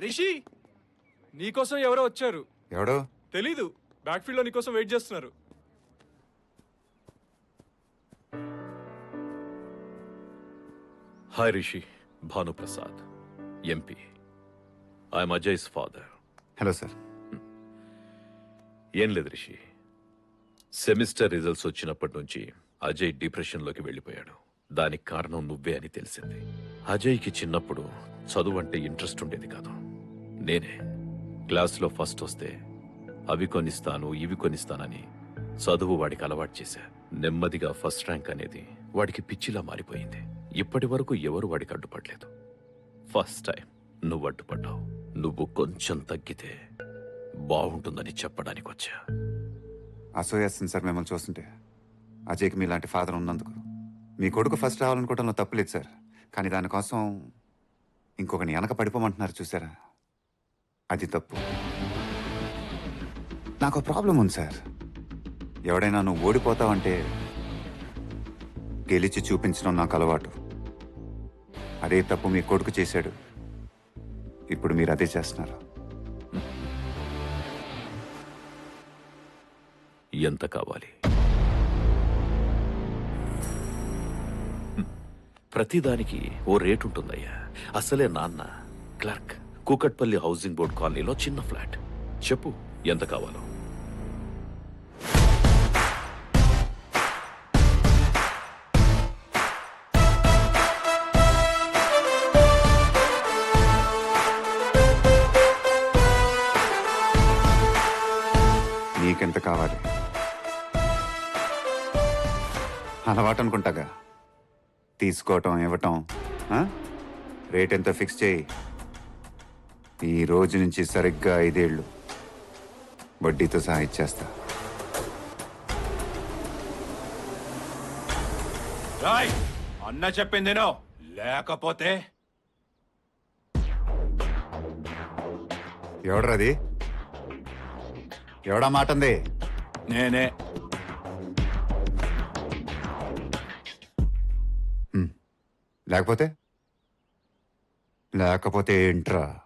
రిషి నీకోసం ఎవరో వచ్చారు. ఎవడు? తెలీదు. బ్యాక్ ఫీల్డ్లో నీకోసం వెయిట్ చేస్తున్నారు. Hi Rishi Bhanuprasad MP. I'm Ajay's father. Hello sir. ఏం లేదు రిషి. సెమిస్టర్ రిజల్ట్స్ వచ్చినప్పటి నుంచి అజయ్ డిప్రెషన్లోకి వెళ్ళిపోయాడు. దానికి కారణం నువ్వే అని తెలిసింది. అజయ్కి చిన్నప్పుడు చదువు అంటే ఇంట్రెస్ట్ ఉండేది కాదు. నేనే. క్లాస్లో ఫస్ట్ వస్తే అవి కొనిస్తాను ఇవి కొనిస్తానని చదువు వాడికి అలవాటు చేశా. నెమ్మదిగా ఫస్ట్ ర్యాంక్ అనేది వాడికి పిచ్చిలా మారిపోయింది. ఇప్పటి వరకు ఎవరు వాడికి అడ్డుపడలేదు. ఫస్ట్ టైం నువ్వు అడ్డుపడ్డావు. నువ్వు కొంచెం తగ్గితే బాగుంటుందని చెప్పడానికి వచ్చా. అసూయేస్తుంది సార్ మిమ్మల్ని చూస్తుంటే. అజయ్కి మీలాంటి ఫాదర్ ఉన్నందుకు. మీ కొడుకు ఫస్ట్ రావాలనుకోవడంలో తప్పులేదు సార్. కానీ దానికోసం ఇంకొకని వెనక పడిపోమంటున్నారు చూసారా? అది తప్పు. నాకు ప్రాబ్లం ఉంది సార్. ఎవడైనా నువ్వు ఓడిపోతావంటే గెలిచి చూపించడం నాకు అలవాటు. అదే తప్పు మీ కొడుకు చేశాడు. ఇప్పుడు మీరు అదే చేస్తున్నారు. ఎంత కావాలి? ప్రతిదానికి ఓ రేటు ఉంటుందయ్యా. అసలే నాన్న క్లర్క్. కూకట్పల్లి హౌసింగ్ బోర్డ్ కాలనీలో చిన్న ఫ్లాట్. చెప్పు ఎంత కావాలో. నీకెంత కావాలి? అలవాటు అనుకుంటాగా. తీసుకోవటం ఇవ్వటం రేట్ ఎంత ఫిక్స్ చేయి. ఈ రోజు నుంచి సరిగ్గా ఐదేళ్ళు. వడ్డీతో సహా ఇచ్చేస్తా. రాయ్ అన్న చెప్పిందేనో లేకపోతే ఎవడరది ఎవడా మాట ఉంది నేనే లేకపోతే? లేకపోతే ఏంట్రా?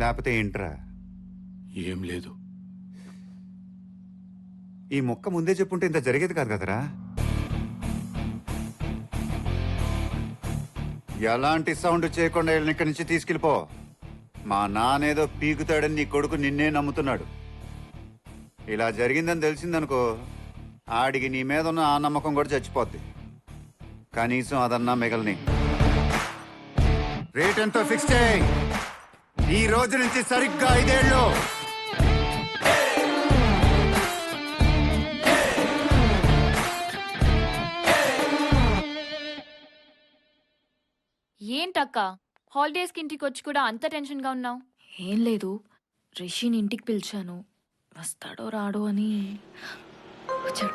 లేకపోతే ఏంట్రా? ఏం లేదు. ఈ మొక్క ముందే చెప్పుంటే ఇంత జరిగేది కాదు కదరా? ఎలాంటి సౌండ్ చేయకుండా వీళ్ళని ఇక్కడి నుంచి తీసుకెళ్ళిపో. మా నానేదో పీకుతాడని నీ కొడుకు నిన్నే నమ్ముతున్నాడు. ఇలా జరిగిందని తెలిసిందనుకో ఆడికి నీ మీద ఉన్న ఆ నమ్మకం కూడా చచ్చిపోద్ది. కనీసం అదన్నా మిగల్ని. రేట్ ఎంతో ఫిక్స్ చేయి. ఈ రోజు నుంచి సరిగ్గా ఐదేళ్ళు. ఏంటక్క? హాలిడేస్కి ఇంటికి వచ్చి కూడా అంత టెన్షన్గా ఉన్నావు? ఏం లేదు. రిషిని ఇంటికి పిలిచాను. వస్తాడో రాడో అని. వచ్చాడు.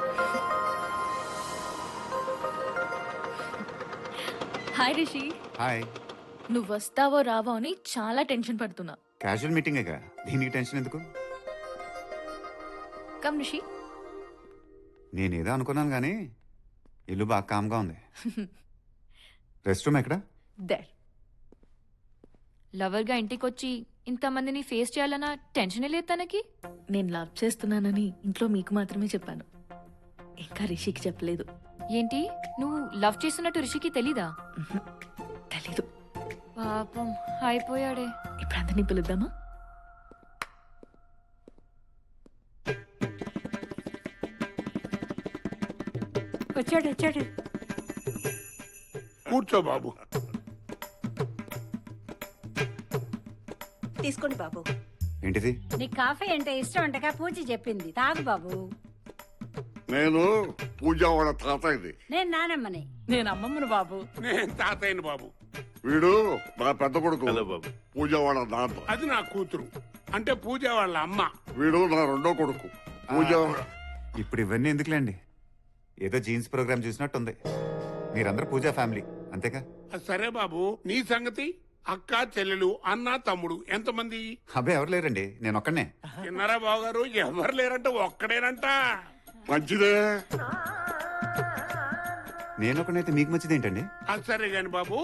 హాయ్ రిషి. హాయ్. నువ్వు వస్తావో రావో అని చాలా టెన్షన్ పడుతున్నా. క్యాజువల్ మీటింగేగా దీనికి టెన్షన్ ఎందుకు? కమ్ రిషి. నేనేదో అనుకున్నాను కానీ ఇల్లు బాగా కామ్గా ఉంది. రెస్ట్ రూమ్ ఎక్కడ? దర్ లవర్గా ఇంటికి వచ్చి ఇంతమందిని ఫేస్ చేయాలన్న టెన్షన్ లేదు తనకి? నేను లవ్ చేస్తున్నానని ఇంట్లో మీకు మాత్రమే చెప్పాను. ఇంకా రిషికి చెప్పలేదు. ఏంటి? నువ్వు లవ్ చేస్తున్నట్టు రిషికి తెలీదా? తెలీదు. పాపం అయిపోయాడే. ఇప్పుడు అందరినీ పిలుద్దామా? వచ్చాడు వచ్చాడు. కూర్చో బాబు. తీసుకోండి బాబు. ఏంటిది? నీకు కాఫీ అంటే ఇష్టం అంటగా పూజ చెప్పింది. తాగు బాబు. నేను పూజ వాళ్ళ తాతయ్యది. నేను నానమ్మని. నేను అమ్మమ్మను బాబు. నేను తాతయ్యని బాబు. వీడు నా పెద్ద కొడుకు. హలో బాబు. పూజ వాళ్ళ నాన్న అది నా కూతురు. అంటే పూజ వాళ్ళ అమ్మ. వీడు నా రెండో కొడుకు. పూజ ఇప్పుడు ఇవన్నీ ఎందుకులేండి? ఏదో జీన్స్ ప్రోగ్రామ్ చూసినట్టుంది. మీరందరూ పూజా ఫ్యామిలీ అంతేగా? అది సరే బాబు నీ సంగతి? అక్క చెల్లెలు అన్న తమ్ముడు ఎంతమంది? అబ్బాయి ఎవరు లేరండి? నేను ఒక్కనే చిన్నారా బావగారు? ఎవరు లేరంటే ఒక్కడేనంట. మంచిదే. నేను ఒకనైతే మీకు మంచిది ఏంటండి అది సరే గాని బాబు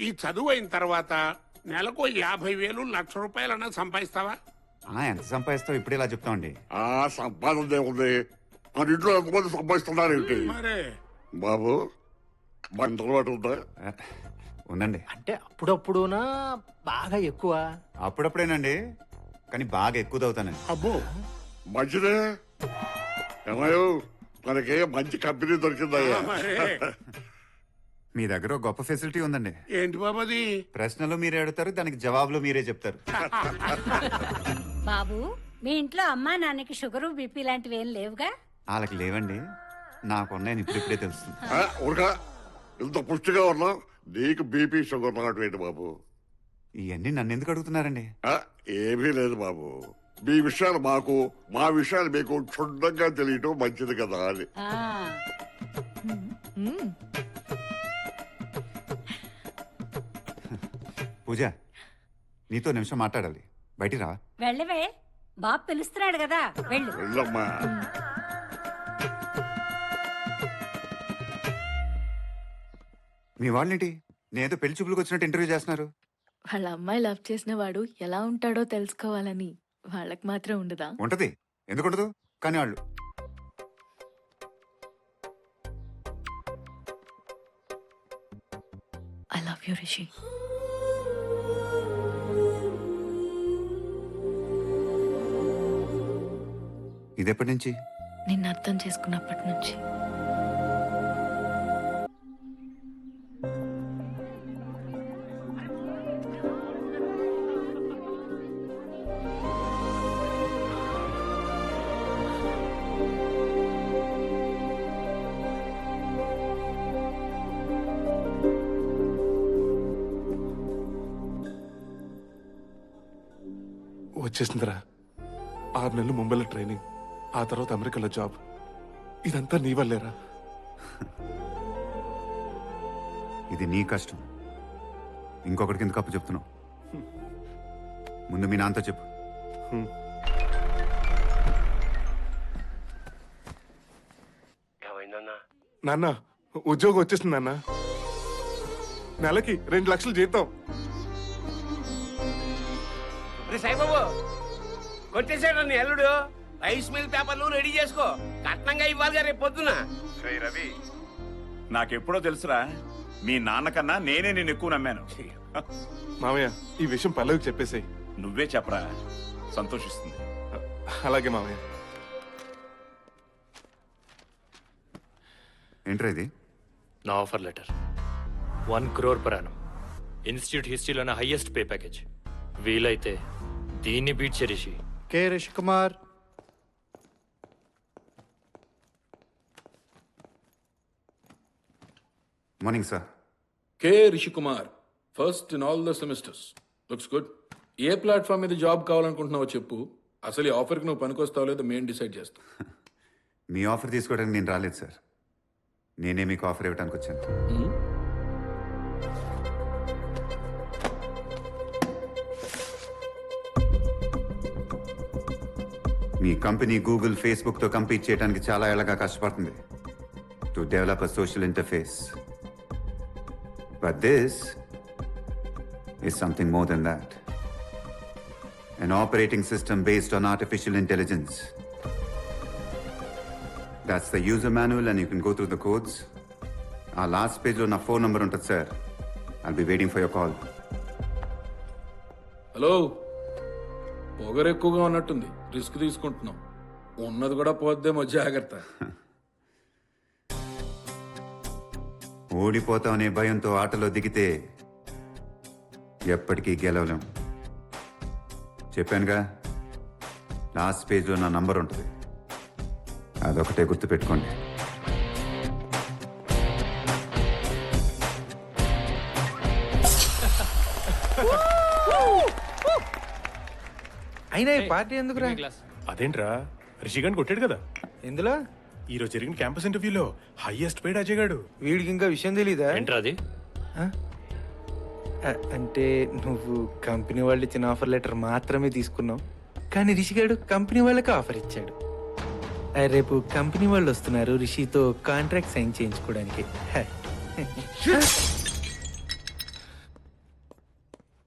ఈ చదువు అయిన తర్వాత నెలకు యాభై వేలు లక్ష రూపాయలన్నా సంపాదిస్తావా? ఆ, ఎంత సంపాదిస్తావు? ఇప్పుడు ఇలా చెప్తామండి. ఆ సంపాదన ఏముంది? మన ఇంట్లో ఎంతమంది సంపాదిస్తున్నారు ఏంటి మరే. బాబు అలవాటు ఉందా? ఉందండి. అంటే అప్పుడప్పుడునా బాగా ఎక్కువ? అప్పుడప్పుడేనండి. కానీ బాగా ఎక్కువ అవుతానండి అబ్బో మంచిదే. ఏమయ్యో మనకి మంచి కంపెనీ దొరికిందయ్యా. మరే. మీ దగ్గర ఒక గొప్ప ఫెసిలిటీ ఉందండి. ఏంటి బాబు అది? ప్రశ్నలు మీరే అడుగుతారు దానికి జవాబులు మీరే చెప్తారు. బాబు మీ ఇంట్లో అమ్మా నాన్నకి షుగరు బీపీ లాంటివి ఏం లేవుగా? వాళ్ళకి లేవండి. నాకున్నాయని ఇప్పుడిప్పుడే తెలుస్తుంది. ఇంత పుష్టిగా ఉన్నా నీకు బీపీ షుగర్ రావట్లేదు బాబు? ఇవన్నీ నన్ను ఎందుకు అడుగుతున్నారండి? ఆ, ఏమీ లేదు బాబు. మీ విషయాలు మాకు మా విషయాలు మీకు క్షుణ్ణంగా తెలియటం మంచిది కదా అని. పూజ నీతో నిమిషం మాట్లాడాలి. బయటికి రా వెళ్ళవే. బాబు పిలుస్తున్నాడు కదా. వెళ్ళు. వెళ్ళమ్మా. మీ వాళ్ళేంటి? నేనేదో పెళ్ళి చూపులకు వచ్చినట్టు ఇంటర్వ్యూ చేస్తున్నారు. వాళ్ళ అమ్మాయి లవ్ చేసిన వాడు ఎలా ఉంటాడో తెలుసుకోవాలని వాళ్ళకి మాత్రం ఉండదా? ఉంటది. ఎందుకు ఉండదు? కానీ వాళ్ళు. ఐ లవ్ యూ రిషి ఇదెప్పటి నుంచి? నిన్ను అర్థం చేసుకున్నప్పటి నుంచి. వచ్చేసిందిరా. ఆరు నెలలు ముంబైలో ట్రైనింగ్ ఆ తర్వాత అమెరికాలో జాబ్. ఇదంతా నీ వల్లేరా? ఇది నీ కష్టం. ఇంకొకటికి ఎందుకు అప్పు చెప్తున్నావు. ముందు మీ నాన్నతో చెప్పు. నాన్న ఉద్యోగం వచ్చేసింది నాన్న. నెలకి రెండు లక్షలు జీతం. సాయిబాబు కొట్టేశాడు నీ అల్లుడు రైస్ మిల్ పేపర్లు రెడీ చేసుకో. కట్నంగా ఇవ్వాలిగా రేపు పొద్దున. రవి నాకెప్పుడో తెలుసురా మీ నాన్నకన్నా నేనే నిన్ను ఎక్కువ నమ్మాను. మామయ్య ఈ విషయం పల్లవికి చెప్పేసాయి. నువ్వే చెప్పరా సంతోషిస్తుంది. అలాగే మామయ్య. ఏంట్రా ఇది? నా offer letter. One crore per annum. Institute హిస్టరీలోనే highest pay package. వీలైతే దీన్ని beat చేరిషి K Rishi Kumar? Morning sir. K Rishikumar first in all the semesters. Looks good. A platform మీద జాబ్ కావాలనుకుంటున్నావో చెప్పు. అసలు ఈ ఆఫర్కి నువ్వు పనికొస్తావు లేదో మేము డిసైడ్ చేస్తాం. మీ ఆఫర్ తీసుకోవడానికి నేను రాలేదు సార్. నేనే మీకు ఆఫర్ ఇవ్వడానికి వచ్చాను. మీ కంపెనీ గూగుల్ ఫేస్బుక్తో కంపీట్ చేయడానికి చాలా ఏళ్ళగా కష్టపడుతుంది to develop a social interface but this is something more than that. An operating system based on artificial intelligence. That's the user manual, and you can go through the codes. Our last page on our phone number ఉంటుంది sir. I'll be waiting for your call. Hello పొగరు ఎక్కువగా ఉన్నట్టుంది. Risk తీసుకుంటున్నాం. ఉన్నది కూడా పోద్దేమో జాగ్రత్త. ఓడిపోతామనే భయంతో ఆటలో దిగితే ఎప్పటికీ గెలవలేం. చెప్పానుగా లాస్ట్ పేజ్లో నా నంబర్ ఉంటుంది. అదొకటే గుర్తుపెట్టుకోండి. అయినా ఈ పార్టీ ఎందుకురా అదేంట్రా? రిషిగాన్ కొట్టాడు కదా. ఎందులో? ఈ రోజు జరిగిన క్యాంపస్ ఇంటర్వ్యూలో హైయెస్ట్ పేడ్ అజయ్ గాడు. వీడికి ఇంకా విషయం తెలీదా? ఏంట్రా అది? అంటే నువ్వు కంపెనీ వాళ్ళు ఇచ్చిన ఆఫర్ లెటర్ మాత్రమే తీసుకున్నావు. కానీ రిషిగాడు కంపెనీ వాళ్ళకి ఆఫర్ ఇచ్చాడు. రేపు కంపెనీ వాళ్ళు వస్తున్నారు రిషితో కాంట్రాక్ట్ సైన్ చేయించుకోవడానికి.